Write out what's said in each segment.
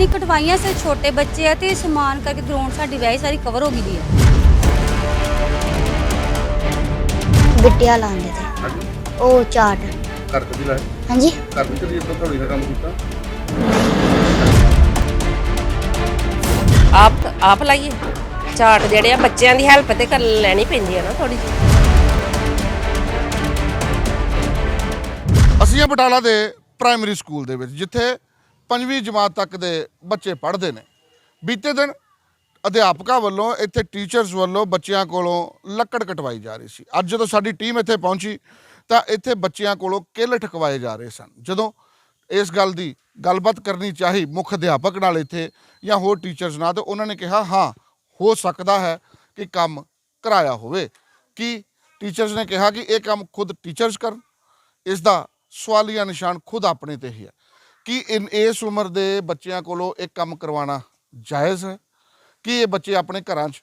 ਨਹੀਂ ਕਟਵਾਈਆਂ ਸੇ ਛੋਟੇ ਬੱਚੇ ਆ ਤੇ ਸਮਾਨ ਕਰਕੇ ਗਰਾਊਂਡ ਸਾਡੀ ਵੈਸੇ ਸਾਰੀ ਕਵਰ ਹੋ ਗਈ ਦੀ ਆ। ਗਿੱਟਿਆ ਲਾਉਂਦੇ ਤੇ। ਉਹ ਚਾਟ। ਘਰ ਕਦੀ ਲਾਇਆ ਹਾਂਜੀ। ਘਰ ਕਦੀ ਇਦਾਂ ਥੋੜੀ ਦਾ ਕੰਮ ਕੀਤਾ ਆਪ ਆਪ ਲਾਈਏ। ਚਾਰਟ ਜਿਹੜੇ ਆ ਬੱਚਿਆਂ ਦੀ ਹੈਲਪ ਤੇ ਕਰ ਲੈਣੀ ਪੈਂਦੀ ਆ ਨਾ ਥੋੜੀ ਜਿਹੀ। ਅਸੀਂ ਆ ਬਟਾਲਾ ਦੇ ਪ੍ਰਾਇਮਰੀ ਸਕੂਲ ਦੇ ਵਿੱਚ ਜਿੱਥੇ ਪੰਜਵੀਂ ਜਮਾਤ ਤੱਕ ਦੇ ਬੱਚੇ ਪੜ੍ਹਦੇ ਨੇ। ਬੀਤੇ ਦਿਨ ਅਧਿਆਪਕਾਂ ਵੱਲੋਂ ਇੱਥੇ ਟੀਚਰਸ ਵੱਲੋਂ ਬੱਚਿਆਂ ਕੋਲੋਂ ਲੱਕੜ ਕਟਵਾਈ ਜਾ ਰਹੀ ਸੀ। ਅੱਜ ਜਦੋਂ ਸਾਡੀ ਟੀਮ ਇੱਥੇ ਪਹੁੰਚੀ, ਤਾਂ ਇੱਥੇ ਬੱਚਿਆਂ ਕੋਲੋਂ ਕਿੱਲ ਠਕਵਾਏ ਜਾ ਰਹੇ ਸਨ। ਜਦੋਂ ਇਸ ਗੱਲ ਦੀ ਗੱਲਬਾਤ ਕਰਨੀ ਚਾਹੀ ਮੁੱਖ ਅਧਿਆਪਕ ਨਾਲ ਇੱਥੇ ਜਾਂ ਹੋਰ ਟੀਚਰਸ ਨਾਲ, ਤਾਂ ਉਹਨਾਂ ਨੇ ਕਿਹਾ, ਹਾਂ, ਹੋ ਸਕਦਾ ਹੈ ਕਿ ਕੰਮ ਕਰਾਇਆ ਹੋਵੇ। ਕਿ ਟੀਚਰਸ ਨੇ ਕਿਹਾ ਕਿ ਇਹ ਕੰਮ ਖੁਦ ਟੀਚਰਸ ਕਰਨ? ਇਸ ਦਾ ਸਵਾਲੀਆ ਨਿਸ਼ਾਨ ਖੁਦ ਆਪਣੇ ਤੇ ਹੀ ਹੈ। ਕਿ ਇਨ ਇਸ ਉਮਰ ਦੇ ਬੱਚਿਆਂ ਕੋਲੋਂ ਇਹ ਕੰਮ ਕਰਵਾਉਣਾ ਜਾਇਜ਼ ਹੈ? ਕਿ ਇਹ ਬੱਚੇ ਆਪਣੇ ਘਰਾਂ 'ਚ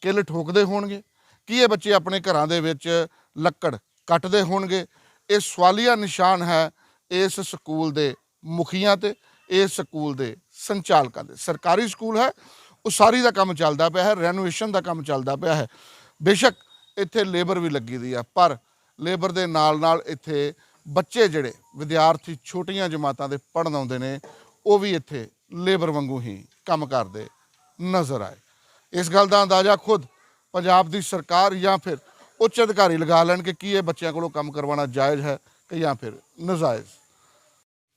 ਕਿੱਲ ਠੋਕਦੇ ਹੋਣਗੇ? ਕਿ ਇਹ ਬੱਚੇ ਆਪਣੇ ਘਰਾਂ ਦੇ ਵਿੱਚ ਲੱਕੜ ਕੱਟਦੇ ਹੋਣਗੇ? ਇਹ ਸਵਾਲੀਆ ਨਿਸ਼ਾਨ ਹੈ ਇਸ ਸਕੂਲ ਦੇ ਮੁਖੀਆਂ ਤੇ, ਇਸ ਸਕੂਲ ਦੇ ਸੰਚਾਲਕਾਂ ਦੇ ਸਰਕਾਰੀ ਸਕੂਲ ਹੈ, ਉਸਾਰੀ ਦਾ ਕੰਮ ਚੱਲਦਾ ਪਿਆ ਹੈ, ਰੈਨੋਵੇਸ਼ਨ ਦਾ ਕੰਮ ਚੱਲਦਾ ਪਿਆ ਹੈ। ਬੇਸ਼ੱਕ ਇੱਥੇ ਲੇਬਰ ਵੀ ਲੱਗੀ ਦੀ ਆ, ਪਰ ਲੇਬਰ ਦੇ ਨਾਲ ਨਾਲ ਇੱਥੇ ਬੱਚੇ ਜਿਹੜੇ ਵਿਦਿਆਰਥੀ ਛੋਟੀਆਂ ਜਮਾਤਾਂ ਦੇ ਪੜ੍ਹਨ ਆਉਂਦੇ ਨੇ ਉਹ ਵੀ ਇੱਥੇ ਲੇਬਰ ਵਾਂਗੂ ਹੀ ਕੰਮ ਕਰਦੇ ਨਜ਼ਰ ਆਏ। ਇਸ ਗੱਲ ਦਾ ਅੰਦਾਜ਼ਾ ਖੁਦ ਪੰਜਾਬ ਦੀ ਸਰਕਾਰ ਜਾਂ ਫਿਰ ਉੱਚ ਅਧਿਕਾਰੀ ਲਗਾ ਲੈਣ ਕਿ ਕੀ ਇਹ ਬੱਚਿਆਂ ਕੋਲੋਂ ਕੰਮ ਕਰਵਾਉਣਾ ਜਾਇਜ਼ ਹੈ ਕਿ ਜਾਂ ਫਿਰ ਨਜਾਇਜ਼।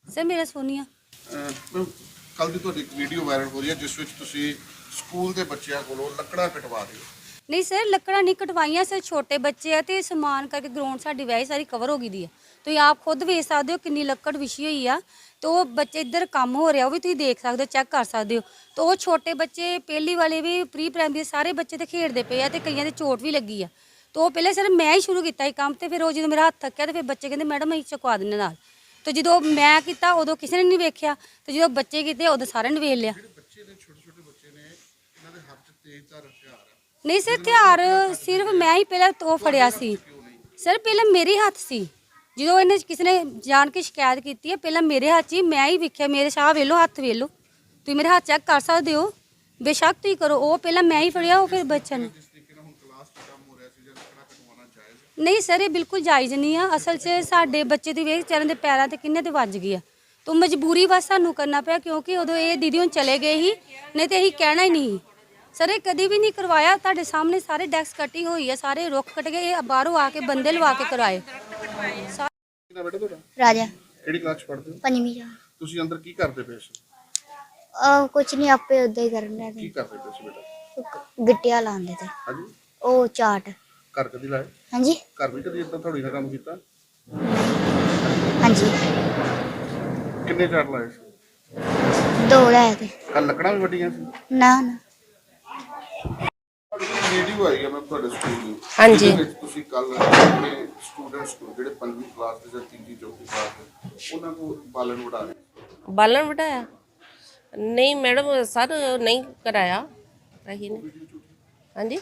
ਸਰ ਮੇਰਾ ਸੋਨੀਆ ਕੱਲ ਦੀ ਤੁਹਾਡੀ ਇੱਕ ਵੀਡੀਓ ਵਾਇਰਲ ਹੋ ਰਹੀ ਹੈ ਜਿਸ ਵਿੱਚ ਤੁਸੀਂ ਸਕੂਲ ਦੇ ਬੱਚਿਆਂ ਕੋਲੋਂ ਲੱਕੜਾਂ ਕਟਵਾ ਰਹੇ ਹੋ। ਨਹੀਂ ਸਰ, ਲੱਕੜਾਂ ਨਹੀਂ ਕਟਵਾਈਆਂ ਸਰ, ਛੋਟੇ ਬੱਚੇ ਆ ਤੇ ਸਮਾਨ ਕਰਕੇ ਗਰਾਊਂਡ ਸਾਡੀ ਵੈਸੇ ਸਾਰੀ ਕਵਰ ਹੋ ਗਈ ਦੀ ਆ। ਤੁਸੀਂ ਆਪ ਖੁਦ ਵੇਖ ਸਕਦੇ ਹੋ ਕਿੰਨੀ ਲੱਕੜ ਵਿਛੀ ਹੋਈ ਆ ਤੇ ਉਹ ਬੱਚੇ ਇੱਧਰ ਕੰਮ ਹੋ ਰਿਹਾ, ਉਹ ਵੀ ਤੁਸੀਂ ਦੇਖ ਸਕਦੇ ਹੋ ਚੈੱਕ ਕਰ ਸਕਦੇ ਹੋ। ਤੇ ਉਹ ਛੋਟੇ ਬੱਚੇ ਪਹਿਲੀ ਵਾਲੇ ਵੀ ਪ੍ਰੀ ਪ੍ਰਾਇਮਰੀ ਸਾਰੇ ਬੱਚੇ ਤੇ ਖੇਡਦੇ ਪਏ ਆ ਤੇ ਕਈਆਂ ਦੇ ਚੋਟ ਵੀ ਲੱਗੀ ਆ। ਤੇ ਉਹ ਪਹਿਲੇ ਸਰ ਮੈਂ ਹੀ ਸ਼ੁਰੂ ਕੀਤਾ ਇਹ ਕੰਮ ਤੇ ਫਿਰ ਉਹ ਜਦੋਂ ਮੇਰਾ ਹੱਥ ਥੱਕਿਆ ਤੇ ਫਿਰ ਬੱਚੇ ਕਹਿੰਦੇ, ਮੈਡਮ, ਅਸੀਂ ਚੁਕਵਾ ਦਿੰਦੇ ਨਾਲ। ਤੇ ਜਦੋਂ ਮੈਂ ਕੀਤਾ, ਉਦੋਂ ਕਿਸੇ ਨੇ ਨਹੀਂ ਵੇਖਿਆ। ਤੇ ਜਦੋਂ ਬੱਚੇ ਕੀਤੇ, ਉਦੋਂ ਸਾਰਿਆਂ ਨੇ ਵੇਖ ਲਿਆ। ਬੱਚੇ ਨੇ ਛੋਟੇ ਛੋਟੇ ਬੱਚੇ ਨੇ, ਇਹਨਾਂ ਦੇ ਹੱਥ 'ਚ ਤੇਜ਼ਧਾਰ ਨਹੀਂ ਸਰ ਹਥਿਆਰ ਸਿਰਫ ਮੈਂ ਹੀ ਪਹਿਲਾਂ ਉਹ ਫੜਿਆ ਸੀ। ਸਰ, ਪਹਿਲਾਂ ਮੇਰੇ ਹੱਥ ਸੀ। ਜਦੋਂ ਇਹਨੇ ਕਿਸੇ ਨੇ ਜਾਣ ਕੇ ਸ਼ਿਕਾਇਤ ਕੀਤੀ ਹੈ, ਪਹਿਲਾਂ ਮੇਰੇ ਹੱਥ 'ਚ ਹੀ ਮੈਂ ਹੀ ਵੇਖਿਆ, ਮੇਰੇ ਸ਼ਾਹ ਵੇਲੋ ਹੱਥ ਵੇਲੋ ਤੁਸੀਂ ਮੇਰੇ ਹੱਥ ਚੈੱਕ ਕਰ ਸਕਦੇ ਹੋ। ਬੇਸ਼ੱਕ ਤੁਸੀਂ ਕਰੋ, ਉਹ ਪਹਿਲਾਂ ਮੈਂ ਹੀ ਫੜਿਆ, ਉਹ ਫਿਰ ਬੱਚਿਆਂ ਨੇ ਨਹੀਂ ਸਰ, ਇਹ ਬਿਲਕੁਲ ਜਾਇਜ਼ ਨਹੀਂ ਆ। ਅਸਲ 'ਚ ਸਾਡੇ ਬੱਚੇ ਦੀ ਵੇਖ ਚਰਨ ਦੇ ਪੈਰਾਂ ਤੇ ਕਿੰਨੇ ਤੇ ਵੱਜ ਗਈ ਆ। ਤੋ ਮਜਬੂਰੀ ਬਸ ਸਾਨੂੰ ਕਰਨਾ ਪਿਆ, ਕਿਉਂਕਿ ਉਦੋਂ ਇਹ ਦੀਦੀ ਹੁਣ ਚਲੇ ਗਏ ਹੀ ਨਹੀਂ ਤੇ ਅਸੀਂ ਕਹਿਣਾ ਹੀ ਨਹੀਂ ਸਰ ਇਹ ਕਦੀ ਵੀ ਨਹੀਂ ਕਰਵਾਇਆ ਤੁਹਾਡੇ ਸਾਹਮਣੇ ਸਾਰੇ ਡੈਕਸ ਕੱਟੀ ਹੋਈ ਆ ਸਾਰੇ ਰੁੱਖ ਕੱਟ ਗਏ ਇਹ ਬਾਹਰੋਂ ਆ ਕੇ ਬੰਦੇ ਲਵਾ ਕੇ ਕਰਾਏ ਕਿਹਦਾ ਬੇਟਾ ਤੁਹਾਡਾ ਰਾਜਾ ਕਿਹੜੀ ਕਲਾਸ 'ਚ ਪੜ੍ਹਦੇ ਹੋ ਪੰਜਵੀਂ ਜਾ ਤੁਸੀਂ ਅੰਦਰ ਕੀ ਕਰਦੇ ਪਏ ਸੀ ਉਹ ਕੁਛ ਨਹੀਂ ਆਪੇ ਉਦਾਂ ਹੀ ਕਰਨ ਕੀ ਲੱਗੇ ਕਰਦੇ ਪਏ ਸੀ ਬੇਟਾ ਗਿੱਟਿਆ ਲਾਉਂਦੇ ਤੇ ਹਾਂਜੀ ਉਹ ਚਾਟ ਘਰ ਕਦੀ ਲਾਇਆ ਹਾਂਜੀ ਘਰ ਵੀ ਕਦੀ ਇਦਾਂ ਥੋੜੀ ਦਾ ਕੰਮ ਕੀਤਾ ਹਾਂਜੀ ਕਿੰਨੇ ਚਾਰ ਲਾਏ ਸੀ ਦੋ ਲੈ ਤੇ ਕੱਲ ਲੱਕੜਾਂ ਵੀ ਵੱਡੀਆਂ ਸੀ ਨਾ ਨਾ ਵੀਡੀਓ ਆਈ ਹੈ ਮੈਂ ਤੁਹਾਡੇ ਸਕੂਲ ਦੀ। ਹਾਂਜੀ। ਜਿਹਦੇ ਵਿੱਚ ਤੁਸੀਂ ਕੱਲ ਆਪਣੇ ਸਟੂਡੈਂਟਸ ਨੂੰ ਜਿਹੜੇ ਪੰਜਵੀਂ ਕਲਾਸ ਦੇ ਜਾਂ ਤੀਜੀ ਚੌਥੀ ਕਲਾਸ ਦੇ ਉਹਨਾਂ ਨੂੰ ਬਾਲਣ ਵੜਾ ਰਹੇ ਸੀ। ਬਾਲਣ ਵਟਾਇਆ? ਨਹੀਂ ਮੈਡਮ ਸਰ ਨਹੀਂ ਕਰਾਇਆ। ਰਹੀ ਨੇ। ਹਾਂਜੀ।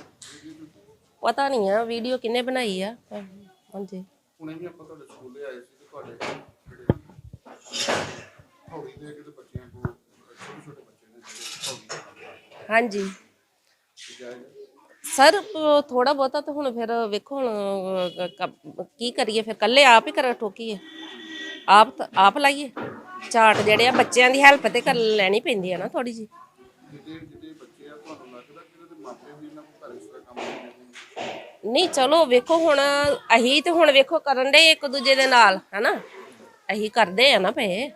ਪਤਾ ਨਹੀਂ ਆ ਵੀਡੀਓ ਕਿੰਨੇ ਬਣਾਈ ਆ। ਹਾਂਜੀ। ਹੁਣੇ ਵੀ ਆਪਾਂ ਤੁਹਾਡੇ ਸਕੂਲੇ ਆਏ ਸੀ ਤੇ ਤੁਹਾਡੇ ਜਿਹੜੇ ਹੌਲੀ ਦੇ ਕਿਤੇ ਬੱਚਿਆਂ ਕੋਲ ਛੋਟੇ ਛੋਟੇ ਬੱਚੇ ਨੇ ਜਿਹੜੇ ਹੌਲੀ ਹਾਂਜੀ। ਜਾਏਗਾ ਸਰ ਥੋੜਾ ਬਹੁਤਾ ਤਾਂ ਹੁਣ ਫਿਰ ਵੇਖੋ ਹੁਣ ਅਹ, ਕ- ਕੀ ਕਰੀਏ ਫਿਰ? ਕੱਲੇ ਆਪ ਹੀ ਕਰ ਠੋਕੀਏ। ਆਪ ਤਾਂ- ਆਪ ਲਾਈਏ। ਚਾਰਟ ਜਿਹੜੇ ਆ ਬੱਚਿਆਂ ਦੀ ਹੈਲਪ ਤੇ ਕਰ ਲੈਣੀ ਪੈਂਦੀ ਆ ਨਾ ਥੋੜੀ ਜੀ ਨਹੀਂ ਚਲੋ ਵੇਖੋ ਹੁਣ ਅਹੀਂ ਤੇ ਹੁਣ ਵੇਖੋ ਕਰਨ ਦੇ ਇੱਕ ਦੂਜੇ ਦੇ ਨਾਲ ਹਨਾ? ਅਹੀਂ ਕਰਦੇ ਆ ਨਾ ਪਏ।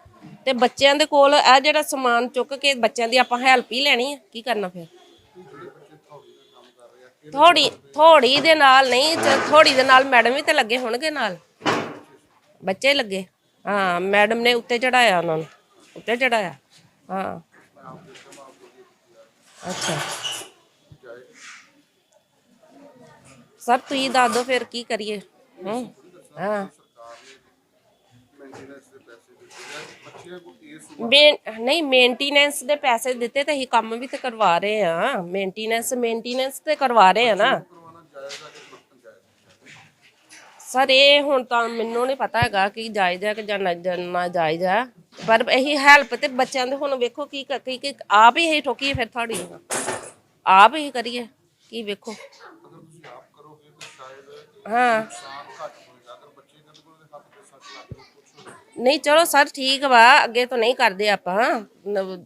ਤੇ ਬੱਚਿਆਂ ਦੇ ਕੋਲ ਇਹ ਜਿਹੜਾ ਸਮਾਨ ਚੁੱਕ ਕੇ ਬੱਚਿਆਂ ਦੀ ਆਪਾਂ ਹੈਲਪ ਹੀ ਲੈਣੀ ਆ। ਕੀ ਕਰਨਾ ਫਿਰ? ਥੋੜੀ ਥੋੜੀ ਦੇ ਨਾਲ ਨਹੀਂ ਥੋੜੀ ਦੇ ਨਾਲ ਮੈਡਮ ਵੀ ਤੇ ਲੱਗੇ ਹੋਣਗੇ ਨਾਲ। ਬੱਚੇ ਲੱਗੇ। ਹਾਂ, ਮੈਡਮ ਨੇ ਉੱਤੇ ਚੜਾਇਆ ਉਹਨਾਂ ਨੂੰ। ਉੱਤੇ ਚੜਾਇਆ ਹਾਂ। ਅੱਛਾ। ਸਰ, ਤੁਸੀਂ ਦੱਸ ਦਿਓ ਫਿਰ ਕੀ ਕਰੀਏ। ਹੂੰ। ਹਾਂ। ਮੇਨ ਨਹੀਂ ਮੇਨਟੇਨੈਂਸ ਦੇ ਪੈਸੇ ਦਿੱਤੇ ਤੇ ਅਸੀਂ ਕੰਮ ਵੀ ਤੇ ਕਰਵਾ ਰਹੇ ਆ ਮੇਨਟੇਨੈਂਸ ਮੇਨਟੇਨੈਂਸ ਤੇ ਕਰਵਾ ਰਹੇ ਆ ਨਾ। ਸਰ, ਇਹ ਹੁਣ ਤਾਂ ਮੈਨੂੰ ਨਹੀਂ ਪਤਾ ਹੈਗਾ ਕਿ ਜਾਇਜ਼ ਹੈ ਕਿ ਜਾਂ ਨਾ ਜਾਂ ਨਾ ਜਾਇਜ਼। ਹੈ ਪਰ ਇਹੀ ਹੈਲਪ ਤੇ ਬੱਚਿਆਂ ਦੇ ਹੁਣ ਵੇਖੋ ਕੀ ਕ- ਕੀ ਕੀ, ਆਪ ਹੀ ਇਹ ਠੋਕੀਏ ਫਿਰ ਤੁਹਾਡੀ। ਆਪ ਹੀ ਕਰੀਏ, ਕੀ ਵੇਖੋ। ਹਾਂ। ਨਹੀਂ, ਚਲੋ ਸਰ ਠੀਕ ਵਾ, ਅੱਗੇ ਤੋਂ ਨਹੀਂ ਕਰਦੇ ਆਪਾਂ। ਨ-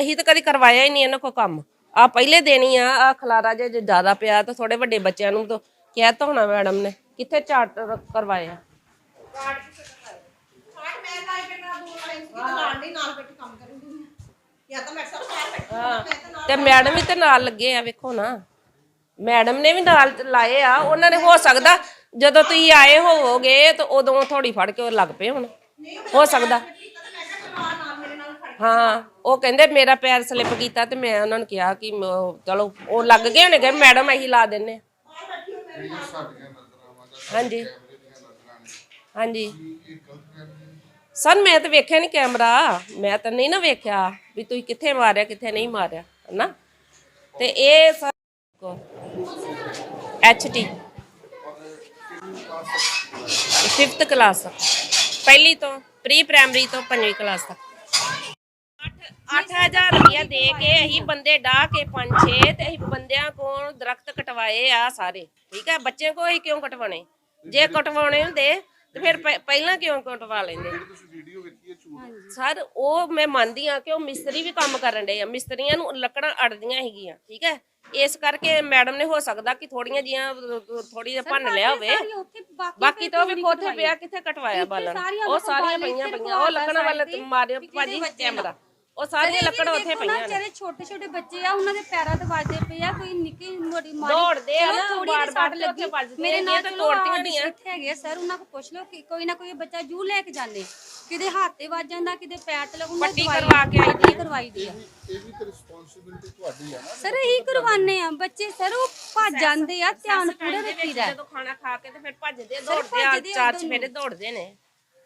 ਅਸੀਂ ਤਾਂ ਕਦੀ ਕਰਵਾਇਆ ਹੀ ਨਹੀਂ ਇਹਨਾਂ ਕੋ ਕੰਮ। ਆ ਪਹਿਲੇ ਦੇਣੀ ਆ ਆ ਖਲਾਰਾ ਜੇ ਜ਼ਿਆਦਾ ਪਿਆ ਤਾਂ ਥੋੜੇ ਵੱਡੇ ਬੱਚਿਆਂ ਨੂੰ ਤਾਂ ਕਹਿ ਤਾ ਹੋਣਾ ਮੈਡਮ ਨੇ। ਕਿੱਥੇ ਚਾਰਟ ਕਰਵਾਇਆ? ਤੇ ਮੈਡਮ ਵੀ ਤੇ ਨਾਲ ਲੱਗੇ ਆ, ਵੇਖੋ ਨਾ। ਮੈਡਮ ਨੇ ਵੀ ਨਾਲ ਲਾਏ ਆ, ਉਹਨਾਂ ਨੇ ਹੋ ਸਕਦਾ ਜਦੋਂ ਤੁਸੀਂ ਆਏ ਹੋਵੋਗੇ ਤਾਂ ਉਦੋਂ ਥੋੜੀ ਫੜ ਕੇ ਉਹ ਲੱਗ ਪਏ ਹੁਣ। ਹੋ ਸਕਦਾ। ਹਾਂ ਉਹ ਕਹਿੰਦੇ ਮੇਰਾ ਪੈਰ ਸਲਿੱਪ ਕੀਤਾ ਤੇ ਮੈਂ ਉਹਨਾਂ ਨੂੰ ਕਿਹਾ ਕਿ ਮ- ਚਲੋ ਉਹ ਲੱਗ ਗਏ ਹੋਣੇ ਕਿ ਮੈਡਮ ਅਸੀਂ ਲਾ ਦਿੰਨੇ ਹਾਂਜੀ। ਹਾਂਜੀ। ਸਰ ਮੈਂ ਤਾਂ ਵੇਖਿਆ ਨਹੀਂ ਕੈਮਰਾ ਮੈਂ ਤਾਂ ਨਹੀਂ ਨਾ ਵੇਖਿਆ ਵੀ ਤੁਸੀਂ ਕਿੱਥੇ ਮਾਰਿਆ ਕਿੱਥੇ ਨਹੀਂ ਮਾਰਿਆ ਹਨਾ? ਤੇ ਇਹ sir H T 5th class ਪਹਿਲੀ ਤੋਂ ਪ੍ਰੀ ਪ੍ਰਾਇਮਰੀ ਤੋਂ ਪੰਜਵੀਂ ਕਲਾਸ ਤੱਕ। 8000 ਰੁਪਇਆ ਦੇ ਕੇ ਅਸੀਂ ਬੰਦੇ ਡਾਹ ਕੇ ਪੰਜ ਛੇ ਤੇ ਅਸੀਂ ਬੰਦਿਆਂ ਕੋਲ ਦਰਖਤ ਕਟਵਾਏ ਆ ਸਾਰੇ ਠੀਕ ਹੈ ਬੱਚੇ ਕੋ ਅਸੀਂ ਕਿਉਂ ਕਟਵਾਉਣੇ? ਜੇ ਕਟਵਾਉਣੇ ਹੁੰਦੇ ਤੇ ਫਿਰ ਪਹਿ- ਪਹਿਲਾਂ ਕਿਉਂ ਕਟਵਾ ਲੈਂਦੇ? ਸਰ ਉਹ ਮੈਂ ਮੰਨਦੀ ਆ ਕਿ ਉਹ ਮਿਸਤਰੀ ਵੀ ਕੰਮ ਕਰਨ ਡਏ ਆ। ਮਿਸਤਰੀਆਂ ਨੂੰ ਲੱਕੜਾਂ ਅੜਦੀਆਂ ਹੈਗੀਆਂ ਠੀਕ ਹੈ ਇਸ ਕਰਕੇ ਮੈਡਮ ਨੇ ਹੋ ਸਕਦਾ ਕਿ ਥੋੜੀਆਂ ਜੀਆਂ ਥੋੜੀ ਜਿਹਾ ਭੰਨ ਲਿਆ ਹੋਵੇ। ਬਾਕੀ ਤਾਂ ਉਹ ਵੀ ਕੋਠੇ ਪਿਆ ਕਿੱਥੇ ਕਟਵਾਇਆ ਬਾਲਣ। ਉਹ ਸਾਰੀਆਂ ਪਈਆਂ ਪਈਆਂ ਉਹ ਰਖਵਾ ਵਾਲੇ ਮਾਰਿਓ ਭਾਜੀ ਕੈਮਰਾ। ਉਹ ਸਾਰੀਆਂ ਲੱਕੜਾਂ ਉੱਥੇ ਪਈਆਂ ਨੇ ਜਿਹੜੇ ਛੋਟੇ ਛੋਟੇ ਬੱਚੇ ਆ ਉਹਨਾਂ ਦੇ ਪੈਰਾਂ ਤੇ ਵੱਜਦੇ ਪਏ ਆ ਕੋਈ ਨਿੱਕੀ ਮੋਟੀ ਮਾਰੀ ਦੌੜਦੇ ਆ ਨਾ, ਜਿਹੀ ਸੱਟ ਤੇ ਉੱਥੇ ਲੱਗੀ। ਵੱਜਦੇ ਆ, ਮੇਰੇ ਇਹ ਨਾਲ ਤਾਂ ਆਹ ਨਹੀਂ ਆ। ਇੱਥੇ ਹੈਗੇ ਆ ਸਰ ਉਹਨਾਂ ਕੋਲ ਪੁੱਛ ਲਓ ਕਿ ਕੋਈ ਨਾ ਕੋਈ ਬੱਚਾ ਜੂ ਲੈ ਕੇ ਜਾਂਦੇ ਕਿਤੇ ਹੱਥ ਤੇ ਵੱਜ ਜਾਂਦਾ ਕਿਤੇ ਪੈਰ ਤੇ ਲੱਗ ਉਹਨਾਂ ਪੱਟੀ ਕਰਵਾ ਕੇ ਆਈ ਦੀ। ਕਰਵਾਈ ਦੀ ਆ ਇਹ ਵੀ ਤੇ ਰਿਸਪੌਂਸਿਬਿਲਟੀ ਤੁਹਾਡੀ ਆ ਨਾ ਸਰ ਇਹੀ ਕਰਵਾਨੇ ਆ ਬੱਚੇ ਸਰ ਉਹ ਭੱਜ ਜਾਂਦੇ ਆ ਧਿਆਨ ਪੂਰਾ ਰੱਖੀਦਾ ਜਦੋਂ ਖਾਣਾ ਖਾ ਕੇ ਤੇ ਫਿਰ ਭੱਜਦੇ ਦੌੜਦੇ ਆ ਭੱਜਦੇ ਆ ਚਾਰ ਉਦੋਂ ਚਫੇਰੇ ਦੌੜਦੇ ਨੇ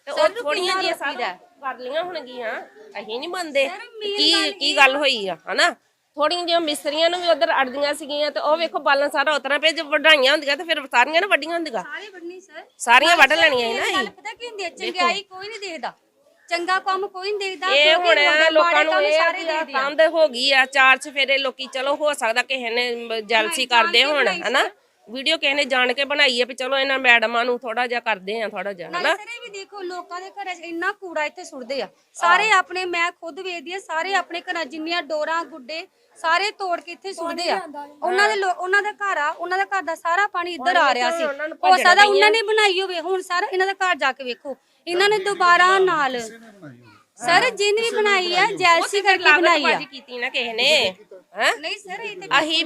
ਤੇ ਸਰ ਉਹ ਥੋੜੀਆਂ ਜਿਹੀਆਂ ਰੋਕੀਦਾ? ਸਾਰੀਆਂ ਕਰ ਲੀਆਂ ਹੋਣਗੀਆਂ। ਅਸੀਂ ਨਹੀਂ ਮੰਨਦੇ ਕੀ ਕੀ ਗੱਲ ਹੋਈ ਆ ਹਨਾ? ਥੋੜੀਆਂ ਜਿਹੀਆਂ ਮਿਸਤਰੀਆਂ ਨੂੰ ਵੀ ਉਧਰ ਅੜਦੀਆਂ ਸੀਗੀਆਂ ਤੇ ਉਹ ਵੇਖੋ ਬਾਲਣ ਸਾਰਾ ਉਤਰਾ ਪਿਆ ਜੇ ਵਡਾਈਆਂ ਹੁੰਦੀਆਂ ਤੇ ਫਿਰ ਸਾਰੀਆਂ ਨਾ ਵੱਡੀਆਂ ਹੁੰਦੀਆਂ। ਸਾਰੇ ਵੱਢਣੀ ਸਰ ਸਾਰੀਆਂ ਵੱਢ ਲੈਣੀਆਂ ਸੀ ਨਾ ਇਹ ਗੱਲ ਅਸੀਂ। ਪਤਾ ਕੀ ਹੁੰਦੀ ਹੈ ਚੰਗਿਆਈ ਕੋਈ ਨਹੀਂ ਦੇਖਦਾ। ਚੰਗਾ ਕੰਮ ਕੋਈ ਨਹੀਂ ਦੇਖਦਾ ਇਹ ਹੁਣ ਲੋਕਾਂ ਨੂੰ ਇਹ। ਕੰਧ ਹੋ ਗਈ ਆ ਚਾਰ ਚਫੇਰੇ ਲੋਕੀ ਚਲੋ ਹੋ ਸਕਦਾ ਕਿਸੇ ਨੇ ਜੈਲਸੀ ਕਰਦੇ ਹੋਣ ਹਨਾ? ਵੀਡੀਓ ਕਿਸੇ ਨੇ ਜਾਣ ਕੇ ਬਣਾਈ ਹੈ ਵੀ ਚਲੋ ਇਹਨਾਂ ਮੈਡਮਾਂ ਨੂੰ ਥੋੜਾ ਜਿਹਾ ਕਰਦੇ ਆ ਥੋੜਾ ਜਿਹਾ ਹਨਾ? ਸਰ ਇਹ ਵੀ ਦੇਖੋ ਲੋਕਾਂ ਦੇ ਘਰਾਂ 'ਚ ਇੰਨਾ ਕੂੜਾ ਇੱਥੇ ਸੁੱਟਦੇ ਆ। ਸਾਰੇ ਆਪਣੇ ਮੈਂ ਖੁਦ ਵੇਖਦੀ ਆ ਸਾਰੇ ਆਪਣੇ ਘਰਾਂ ਜਿੰਨੀਆਂ ਡੋਰਾਂ ਗੁੱਡੇ ਸਾਰੇ ਤੋੜ ਕੇ ਇੱਥੇ ਸੁੱਟਦੇ ਆ। ਉਹਨਾਂ ਦੇ ਲੋ- ਉਹਨਾਂ ਦਾ ਘਰ ਆ ਉਹਨਾਂ ਦਾ ਘਰ ਦਾ ਸਾਰਾ ਪਾਣੀ ਇੱਧਰ ਆ ਰਿਹਾ ਸੀ। ਉਹਨਾਂ ਨੂੰ ਹੋ ਸਕਦਾ ਉਹਨਾਂ ਨੇ ਬਣਾਈ ਹੋਵੇ ਹੁਣ ਸਾਰਾ ਇਹਨਾਂ ਦਾ ਘਰ ਜਾ ਕੇ ਵੇਖੋ। ਇਹਨਾਂ ਨੇ ਦੁਬਾਰਾ ਨਾਲ ਸਰ ਜਿਹਨੇ ਵੀ ਬਣਾਈ ਆ ਜੈਲਸੀ ਕਰਕੇ ਬਣਾਈ ਆ। ਲਾਗਤਬਾਜ਼ੀ ਕੀਤੀ ਨਾ ਕਿਸੇ ਨੇ। ਹੈ? ਨਹੀਂ ਸਰ ਇਹ ਤੇ ਅਹੀਂ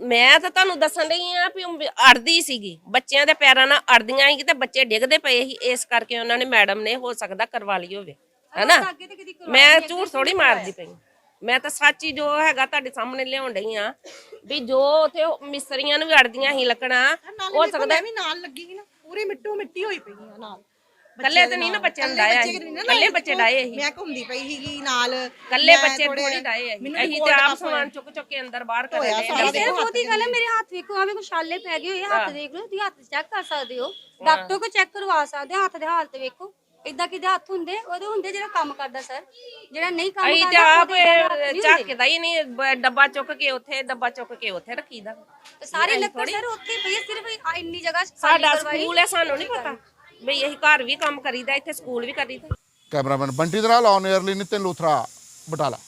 ਮੈਂ ਤਾਂ ਤੁਹਾਨੂੰ ਦੱਸਣ ਰਹੀ ਆ ਵੀ ਉਹ ਅੜਦੀ ਸੀਗੀ। ਬੱਚਿਆਂ ਦੇ ਪੈਰਾਂ ਨਾਲ ਅੜਦੀਆਂ ਸੀ ਤੇ ਬੱਚੇ ਡਿੱਗਦੇ ਪਏ ਸੀ। ਇਸ ਕਰਕੇ ਉਹਨਾਂ ਨੇ ਮੈਡਮ ਨੇ ਹੋ ਸਕਦਾ ਕਰਵਾ ਲਈ ਹੋਵੇ। ਹੈਨਾ? ਮੈਂ ਝੂਠ ਥੋੜੀ ਮਾਰਦੀ ਪਈ ਮੈਂ ਤਾਂ ਸੱਚ ਹੀ ਜੋ ਹੈਗਾ ਤੁਹਾਡੇ ਸਾਹਮਣੇ ਲਿਆਉਣ ਡਈ ਆ ਵੀ ਜੋ ਉਥੇ ਮਿਸਤਰੀਆਂ ਨੂੰ ਵੀ ਅੜਦੀਆਂ ਸੀ ਲੱਕਣਾ ਹੋ ਸਕਦਾ ਵੀ ਨਾਲ ਲੱਗੀ ਸੀ ਨਾ ਪੂਰੀ ਮਿੱਟੂ ਮਿੱਟੀ ਹੋਈ ਪਈ ਆ ਨਾਲ। ਕੱਲੇ ਤੇ ਨਹੀਂ ਨਾ ਬੱਚਿਆਂ ਨੂੰ ਡਾਇਆ ਕੱਲੇ ਬੱਚੇ ਡਾਏ ਸੀ ਮੈਂ ਘੁੰਮਦੀ ਪਈ ਸੀਗੀ ਨਾਲ। ਕੱਲੇ ਬੱਚੇ ਥੋੜੀ ਡਾਏ ਅਸੀਂ। ਵੀ ਤੇ ਆਪ ਸਮਾਨ ਚੁੱਕ ਚੁੱਕ ਕੇ ਅੰਦਰ ਬਾਹਰ ਕਰ ਰਹੇ ਸਾਰਾ ਇਹ ਉਹਦੀ ਗੱਲ ਹੈ ਮੇਰੇ ਹੱਥ ਵੇਖੋ ਆਵੇਂ ਕੋ ਛਾਲੇ ਪੈ ਗਏ ਹੋਏ ਹੱਥ ਦੇਖ ਲਓ ਤੁਸੀਂ ਹੱਥ ਚੈੱਕ ਕਰ ਸਕਦੇ ਹੋ। ਡਾਕਟਰ ਕੋ ਚੈੱਕ ਕਰਵਾ ਸਕਦੇ ਹੋ ਹੱਥ ਦੇ ਹਾਲਤ ਵੇਖੋ। ਇਦਾਂ ਕਿਦੇ ਹੱਥ ਹੁੰਦੇ ਉਹਦੇ ਹੁੰਦੇ ਜਿਹੜਾ ਕੰਮ ਕਰਦਾ ਸਰ। ਜਿਹੜਾ ਨਹੀਂ ਕੰਮ ਅਸੀਂ ਤੇ ਕਰਦਾ ਆਪ ਉਹਦੇ ਏਦਾਂ ਦੇ ਹੱਥ ਨਹੀਂ ਹੁੰਦੇ। ਝਾਕਦਾ ਹੀ ਨਹੀਂ ਡੱਬਾ ਚੁੱਕ ਕੇ ਉੱਥੇ ਡੱਬਾ ਚੁੱਕ ਕੇ ਉੱਥੇ ਰੱਖੀਦਾ। ਤੇ ਸਾਰੀ ਲੱਕੜ ਸਰ ਉੱਥੇ ਪਈ ਹੈ, ਸਿਰਫ ਇੰਨੀ ਜਗ੍ਹਾ ਸਾਡਾ। ਸਕੂਲ ਹੈ ਸਾਨੂੰ ਨਹੀਂ ਪਤਾ। ਬਈ ਅਸੀਂ ਘਰ ਵੀ ਕੰਮ ਕਰੀਦਾ, ਇੱਥੇ ਸਕੂਲ ਵੀ ਕਰੀਦਾ। ਕੈਮਰਾਮੈਨ ਬੰਟੀ ਦੇ ਨਾਲ ਔਨ 에ਅਰਲੀ ਨਿਤਿਨ ਲੂਥਰਾ, ਬਟਾਲਾ।